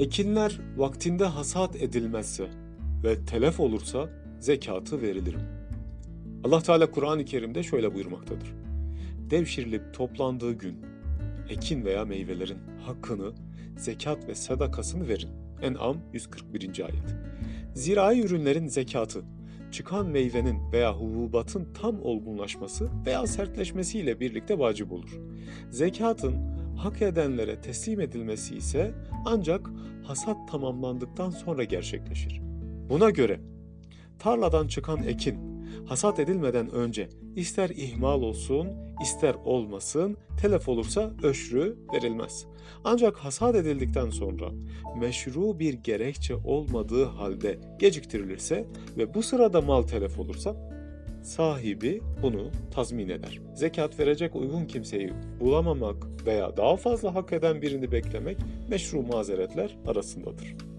Ekinler vaktinde hasat edilmezse ve telef olursa zekatı verilir. Allah Teala Kur'an-ı Kerim'de şöyle buyurmaktadır. Devşirilip toplandığı gün ekin veya meyvelerin hakkını, zekat ve sadakasını verin. En'am 141. ayet. Zirai ürünlerin zekatı, çıkan meyvenin veya hububatın tam olgunlaşması veya sertleşmesiyle birlikte vacip olur. Zekatın hak edenlere teslim edilmesi ise ancak hasat tamamlandıktan sonra gerçekleşir. Buna göre tarladan çıkan ekin hasat edilmeden önce ister ihmal olsun, ister olmasın, telef olursa öşrü verilmez. Ancak hasat edildikten sonra meşru bir gerekçe olmadığı halde geciktirilirse ve bu sırada mal telef olursa sahibi bunu tazmin eder. Zekat verecek uygun kimseyi bulamamak veya daha fazla hak eden birini beklemek meşru mazeretler arasındadır.